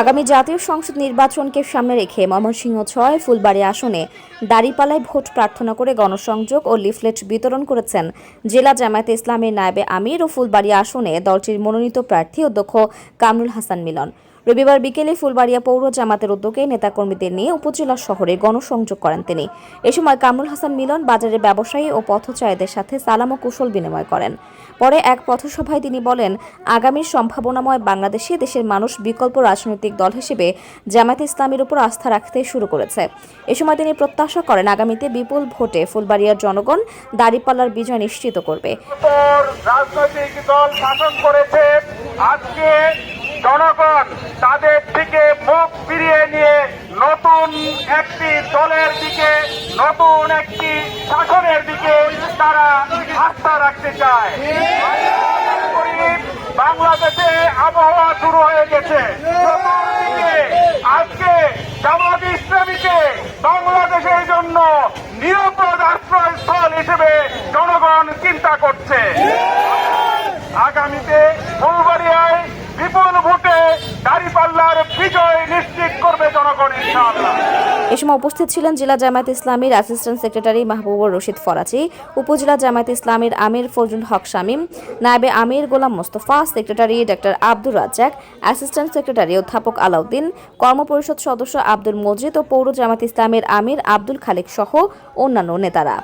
আগামী জাতীয় সংসদ নির্বাচনকে সামনে রেখে ময়মনসিংহ ছয়, ফুলবাড়ি আসনে দাড়িপালায় ভোট প্রার্থনা করে গণসংযোগ ও লিফলেট বিতরণ করেছেন জেলা জামায়াতে ইসলামের নায়েবে আমির ও ফুলবাড়ি আসনে দলটির মনোনীত প্রার্থী অধ্যক্ষ কামরুল হাসান মিলন। রবিবার বিকেলে ফুলবাড়িয়া পৌর জামাতের উদ্যোগে নেতাকর্মীদের নিয়ে উপজেলা শহরে গণসংযোগ করেন তিনি। এ সময় কামরুল হাসান মিলন, বাজারের ব্যবসায়ী ও পথচারীদের সাথে সালাম ও কুশল বিনিময় করেন। পরে এক পথসভায় তিনি বলেন, আগামীর সম্ভাবনাময় বাংলাদেশে দেশের মানুষ বিকল্প রাজনৈতিক দল হিসেবে জামায়াতে ইসলামের উপর আস্থা রাখতে শুরু করেছে। এ সময় তিনি প্রত্যাশা করেন আগামীতে বিপুল ভোটে ফুলবাড়িয়ার জনগণ দাঁড়িপাল্লার বিজয় নিশ্চিত করবে। রাজনৈতিক দল শাসন করেছে আজকে জনগণ তাদের থেকে মুখ ফিরিয়ে নিয়ে নতুন একটি দলের দিকে, নতুন একটি শাসনের দিকে তারা আস্থা রাখতে চায়। বাংলাদেশে আবহাওয়া শুরু হয়ে গেছে। আজকে জামাত ইসলামীকে বাংলাদেশের জন্য নিরাপদ আশ্রয়স্থল হিসেবে জনগণ চিন্তা করছে। আগামীতে ফুলবাড়িয়ায় বিপুল ভোটে দাঁড়িপাল্লার বিজয় নিশ্চিত করবে জনগণ ইনশাআল্লাহ এ সময় উপস্থিত ছিলেন জেলা জামায়াত ইসলামীর অ্যাসিস্ট্যান্ট সেক্রেটারি মাহবুবুর রশিদ ফরাজি উপজেলা জামায়াত ইসলামীর আমির ফজলুল হক শামীম, নায়েবে আমির Golam Mostafa secretary doctor Abdur Razzak assistant secretary অধ্যাপক আলাউদ্দিন কর্মপরিষদ সদস্য আব্দুল মজিদ ও পৌর জামায়াত ইসলামের আমির আব্দুল খালেক সহ অন্যান্য নেতারা।